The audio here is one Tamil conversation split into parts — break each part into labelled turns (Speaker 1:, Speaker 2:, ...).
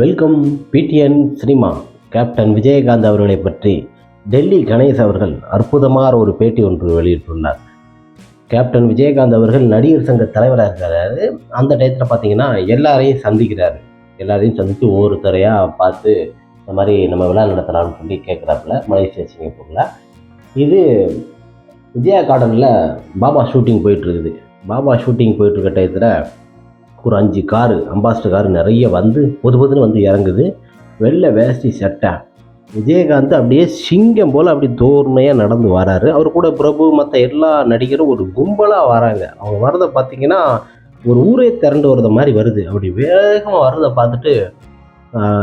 Speaker 1: Welcome BTN cinema. Captain Vijayakanth அவர்களை பற்றி டெல்லி கணேஷ் அவர்கள் அற்புதமான ஒரு பேட்டி ஒன்று வெளியிட்டுள்ளார். கேப்டன் விஜயகாந்த் அவர்கள் நடிகர் சங்க தலைவராக இருக்கிறாரு அந்த டயத்தில் பார்த்தீங்கன்னா எல்லாரையும் சந்திக்கிறாரு. எல்லாரையும் சந்தித்து ஒவ்வொருத்தரையாக பார்த்து இந்த மாதிரி நம்ம விழா நடத்தலாம்னு சொல்லி கேட்குறாப்புல மலேசியா சிங்கப்பூரில். இது விஜயா கார்டனில் பாபா ஷூட்டிங் போயிட்டுருக்குது பாபா ஷூட்டிங் போயிட்டுருக்க டயத்தில் ஒரு அஞ்சு காரு அம்பாஸ்டர் காரு நிறைய வந்து பொது பொதுன்னு வந்து இறங்குது. வெள்ளை வேஷ்டி சட்டை. விஜயகாந்த் அப்படியே சிங்கம் போல் அப்படி தோர்மையாக நடந்து வராரு. அவர் கூட பிரபு மற்ற எல்லா நடிகரும் ஒரு கும்பலாக வராங்க. அவங்க வரதை பார்த்தீங்கன்னா ஒரு ஊரே திரண்டு வரத மாதிரி வருது. அப்படி வேகமாக வர்றதை பார்த்துட்டு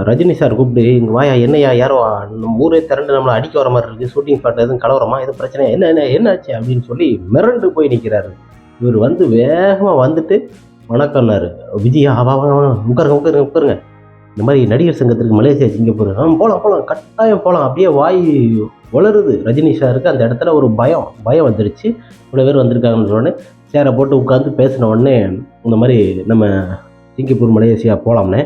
Speaker 1: ரஜினி சார் கூப்பிட்டு இங்கே வாயா என்னையா யாரோ நம்ம ஊரே திரண்டு நம்மளை அடிக்க வர மாதிரி இருக்குது ஷூட்டிங் ஸ்பாட் எதுவும் கலவரமா? எதுவும் பிரச்சனை என்ன என்ன என்னாச்சு? அப்படின்னு சொல்லி மிரண்டு போய் நிற்கிறாரு இவர் வந்து வேகமாக வந்துட்டு வணக்கம்னாரு விஜய் உட்காருங்க உட்காருங்க உட்காருங்க. இந்த மாதிரி நடிகர் சங்கத்திற்கு மலேசியா சிங்கப்பூர் ஆ போகலாம் போகலாம் கட்டாயம் போகலாம் அப்படியே வாய் வளருது ரஜினி சாருக்கு. அந்த இடத்துல ஒரு பயம் பயம் வந்துடுச்சு. இவ்வளோ பேர் வந்திருக்காங்கன்னு உடனே சேரை போட்டு உட்காந்து பேசின உடனே இந்த மாதிரி நம்ம சிங்கப்பூர் மலேசியா போகலாம்னே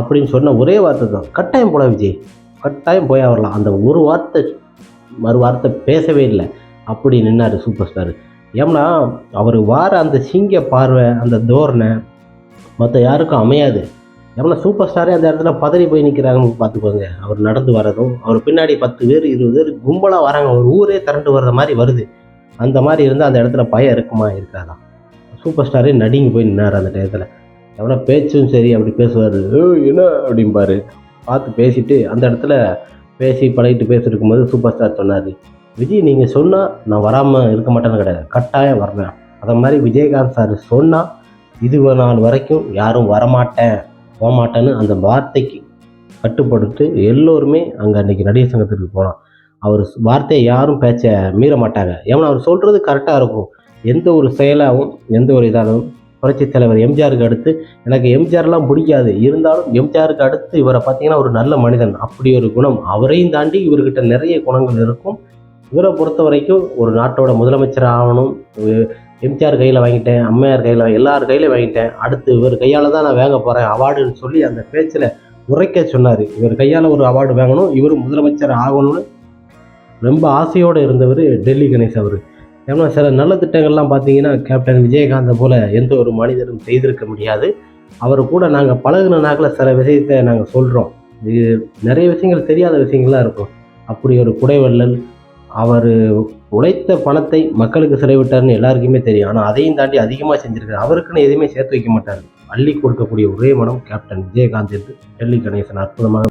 Speaker 1: அப்படின்னு சொன்ன ஒரே வார்த்தை தான். கட்டாயம் போகலாம் விஜய். கட்டாயம் போய் வரலாம் அந்த ஒரு வார்த்தை மறு வார்த்தை பேசவே இல்லை. அப்படி நின்னார் சூப்பர் ஸ்டார் ஏம்னா அவர் வார அந்த சிங்க பார்வை அந்த தோரணை மற்ற யாருக்கும் அமையாது. எவ்வளோ சூப்பர் ஸ்டாரே அந்த இடத்துல பதறி போய் நிற்கிறாங்கன்னு பார்த்துக்கோங்க. அவர் நடந்து வர்றதும் அவர் பின்னாடி பத்து பேர் இருபது பேர் கும்பலாக வராங்க. ஒரு ஊரே திரண்டு வர்ற மாதிரி வருது. அந்த மாதிரி இருந்தால் அந்த இடத்துல பயம் இருக்குமா? இருக்காதா? சூப்பர் ஸ்டாரே நடிங்கி போய் நின்னார் அந்த டயத்தில். எவ்வளோ பேச்சும் சரி அப்படி பேசுவார். என்ன? அப்படிம்பாரு. பார்த்து பேசிட்டு அந்த இடத்துல பேசி பழகிட்டு பேசிருக்கும் போது சூப்பர் ஸ்டார் சொன்னார். விஜய் நீங்கள் சொன்னால் நான் வராமல் இருக்க மாட்டேன்னு கிடையாது. கட்டாயம் வரேன் அதை மாதிரி விஜயகாந்த் சார் சொன்னால் இது நாள் வரைக்கும் யாரும் வரமாட்டேன் போகமாட்டேன்னு அந்த வார்த்தைக்கு கட்டுப்படுத்து எல்லோருமே அங்கே அன்றைக்கி நடிகர் சங்கத்துக்கு போனோம் அவர் வார்த்தையை யாரும் பேச்ச மீற மாட்டாங்க. ஏன்னா அவர் சொல்கிறது கரெக்டாக இருக்கும். எந்த ஒரு செயலாகவும் எந்த ஒரு இதாகவும் புரட்சி தலைவர் எம்ஜிஆருக்கு அடுத்து எனக்கு எம்ஜிஆர்லாம் பிடிக்காது. இருந்தாலும் எம்ஜிஆருக்கு அடுத்து இவரை பார்த்தீங்கன்னா ஒரு நல்ல மனிதன். அப்படி ஒரு குணம். அவரையும் தாண்டி இவர்கிட்ட நிறைய குணங்கள் இருக்கும். இவரை பொறுத்த வரைக்கும் ஒரு நாட்டோட முதலமைச்சர் ஆகணும். எம்ஜிஆர் கையில் வாங்கிட்டேன் அம்மையார் கையில் எல்லார் கையிலையும் வாங்கிட்டேன். அடுத்து இவர் கையால் தான் நான் வாங்க போகிறேன் அவார்டுன்னு சொல்லி அந்த பேச்சில் உரைக்க சொன்னார். இவர் கையால் ஒரு அவார்டு வாங்கணும் இவர் முதலமைச்சர் ஆகணும்னு ரொம்ப ஆசையோடு இருந்தவர் டெல்லி கணேஷ் அவர். ஏன்னா சில நல்ல திட்டங்கள்லாம் பார்த்தீங்கன்னா கேப்டன் விஜயகாந்தை போல் எந்த ஒரு மனிதரும் செய்திருக்க முடியாது. அவர் கூட நாங்கள் பழகுன நாக்கில் சில விஷயத்தை நாங்கள் சொல்கிறோம் இது நிறைய விஷயங்கள் தெரியாத விஷயங்கள்லாம் இருக்கும். அப்படி ஒரு குடைவள்ளல் அவர் உழைத்த பணத்தை மக்களுக்கு செலவிட்டார்னு எல்லாருக்குமே தெரியும். ஆனால் அதையும் தாண்டி அதிகமாக செஞ்சிருக்காரு. அவருக்குன்னு எதுவுமே சேர்த்து வைக்க மாட்டார். அள்ளி கொடுக்கக்கூடிய ஒரே மனம் கேப்டன் விஜயகாந்த் டெல்லி கணேசன் அற்புதமாக